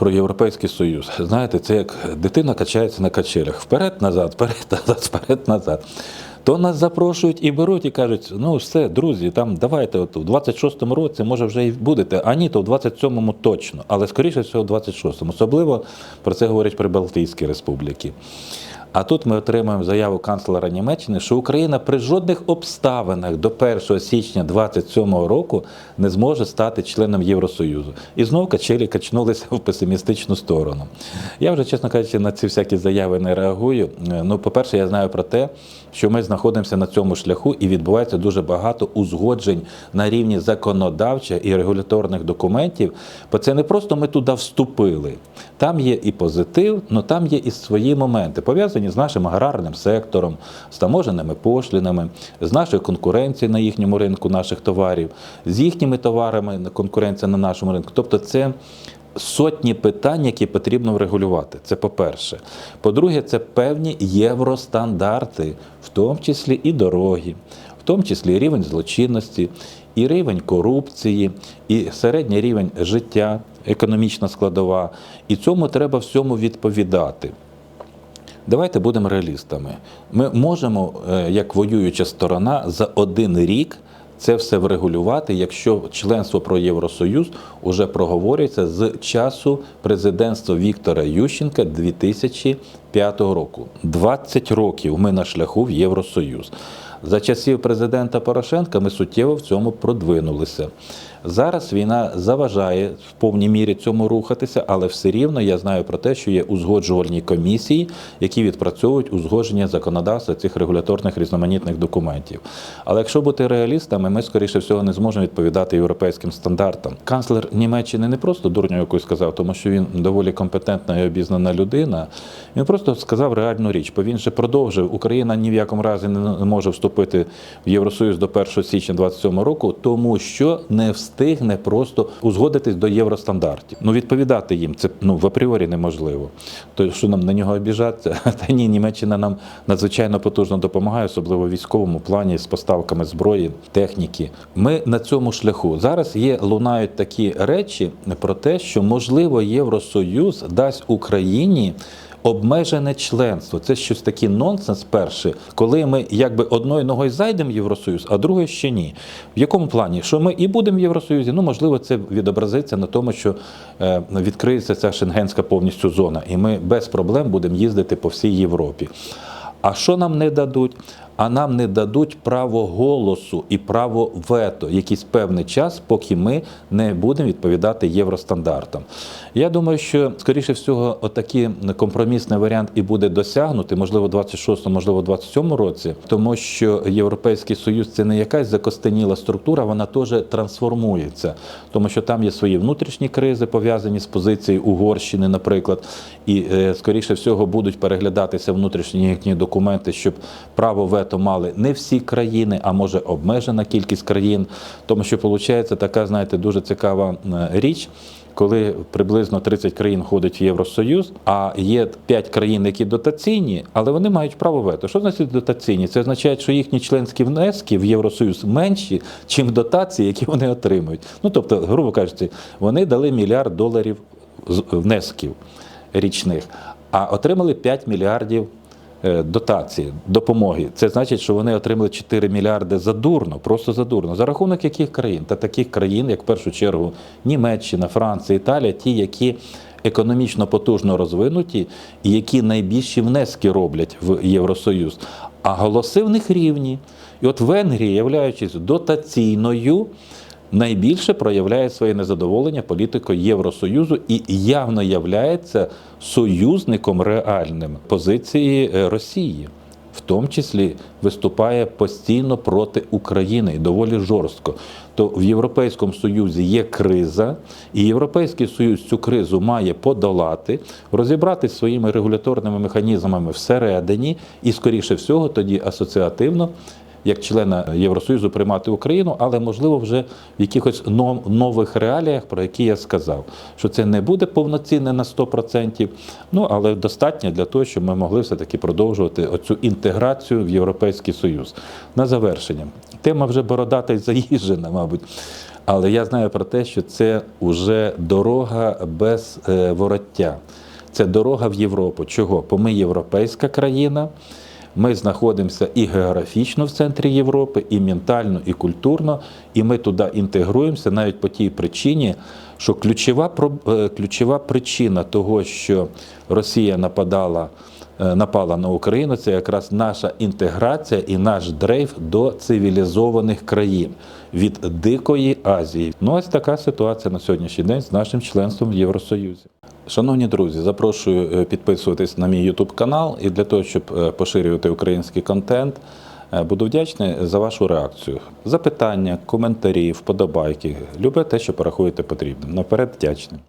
про Європейський Союз. Знаєте, це як дитина качається на качелях. Вперед, назад, вперед, назад, вперед, назад. То нас запрошують і беруть, і кажуть, ну все, друзі, там давайте, от у 26-му році, може, вже і будете, а ні, то в 27-му точно, але скоріше всього, в 26-му. Особливо про це говорять Прибалтійські республіки. А тут ми отримуємо заяву канцлера Німеччини, що Україна при жодних обставинах до 1 січня 2027 року не зможе стати членом Євросоюзу. І знову качелі качнулися в песимістичну сторону. Я вже, чесно кажучи, на ці всякі заяви не реагую. Е, Ну, по-перше, я знаю про те, що ми знаходимося на цьому шляху і відбувається дуже багато узгоджень на рівні законодавчих і регуляторних документів. Бо це не просто ми туди вступили. Там є і позитив, але там є і свої моменти, пов'язані з нашим аграрним сектором, з таможеними пошлінами, з нашою конкуренцією на їхньому ринку наших товарів, з їхніми товарами конкуренція на нашому ринку. Тобто, це сотні питань, які потрібно врегулювати. Це по-перше. По-друге, це певні євростандарти, в тому числі і дороги, в тому числі і рівень злочинності, і рівень корупції, і середній рівень життя, економічна складова. І цьому треба всьому відповідати. Давайте будемо реалістами. Ми можемо, е, як воююча сторона, за один рік це все врегулювати, якщо членство про Євросоюз уже проговорюється з часу президентства Віктора Ющенка 2005 року. 20 років ми на шляху в Євросоюз. За часів президента Порошенка ми суттєво в цьому продвинулися. Зараз війна заважає в повній мірі цьому рухатися, але все рівно я знаю про те, що є узгоджувальні комісії, які відпрацьовують узгодження законодавства цих регуляторних різноманітних документів. Але якщо бути реалістами, ми скоріше всього не зможемо відповідати європейським стандартам. Канцлер Німеччини не просто дурню якусь сказав, тому що він доволі компетентна і обізнана людина. Він просто сказав реальну річ, бо він же продовжив. Україна ні в якому разі не може вступити в Євросоюз до 1 січня 2027 року, тому що не встигне просто узгодитись до євростандартів. Ну відповідати їм це ну в апріорі неможливо. То що нам на нього обіжатися? Та ні, Німеччина нам надзвичайно потужно допомагає, особливо в військовому плані з поставками зброї, техніки. Ми на цьому шляху зараз є лунають такі речі про те, що можливо Євросоюз дасть Україні. Обмежене членство це щось такий нонсенс. Перше, коли ми якби одною ногою зайдемо в Євросоюз, а другою ще ні. В якому плані? Що ми і будемо в Євросоюзі? Ну можливо, це відобразиться на тому, що е, відкриється ця шенгенська повністю зона, і ми без проблем будемо їздити по всій Європі. А що нам не дадуть? А нам не дадуть право голосу і право вето якийсь певний час, поки ми не будемо відповідати євростандартам. Я думаю, що скоріше всього, отакий компромісний варіант і буде досягнути, можливо, 26-му, можливо, в 27-му році, тому що Європейський Союз це не якась закостеніла структура, вона теж трансформується, тому що там є свої внутрішні кризи, пов'язані з позицією Угорщини, наприклад, і е, скоріше всього будуть переглядатися внутрішні їхні документи, щоб право вето мали не всі країни, а може обмежена кількість країн, тому що виходить така, знаєте, дуже цікава е, річ. Коли приблизно 30 країн входить в Євросоюз, а є 5 країн, які дотаційні, але вони мають право вето. Що значить дотаційні? Це означає, що їхні членські внески в Євросоюз менші, чим дотації, які вони отримують. Ну тобто, грубо кажучи, вони дали мільярд доларів внесків річних, а отримали 5 мільярдів дотації, допомоги. Це значить, що вони отримали 4 мільярди задурно, просто задурно. За рахунок яких країн? Та таких країн, як в першу чергу Німеччина, Франція, Італія, ті, які економічно потужно розвинуті і які найбільші внески роблять в Євросоюз. А голоси в них рівні. І от Венгрія, являючись дотаційною, найбільше проявляє своє незадоволення політикою Євросоюзу і явно являється союзником реальним позиції е, Росії. В тому числі виступає постійно проти України і доволі жорстко. То в Європейському Союзі є криза, і Європейський Союз цю кризу має подолати, розібратися своїми регуляторними механізмами всередині, і, скоріше всього, тоді асоціативно як члена Євросоюзу приймати Україну, але можливо вже в якихось нових реаліях, про які я сказав, що це не буде повноцінне на 100%, ну але достатньо для того, щоб ми могли все-таки продовжувати оцю інтеграцію в Європейський Союз. На завершення. Тема вже бородата і заїжджена, мабуть. Але я знаю про те, що це вже дорога без е, вороття. Це дорога в Європу. Чого? Бо ми європейська країна. Ми знаходимося і географічно в центрі Європи, і ментально, і культурно, і ми туди інтегруємося навіть по тій причині, що ключова, е, ключова причина того, що Росія нападала, е, напала на Україну, це якраз наша інтеграція і наш дрейф до цивілізованих країн від Дикої Азії. Ну ось така ситуація на сьогоднішній день з нашим членством в Євросоюзі. Шановні друзі, запрошую е, підписуватись на мій YouTube канал і для того, щоб е, поширювати український контент. е, Буду вдячний за вашу реакцію. Запитання, коментарі, вподобайки. Любе те, що порахуєте потрібним. Наперед вдячний.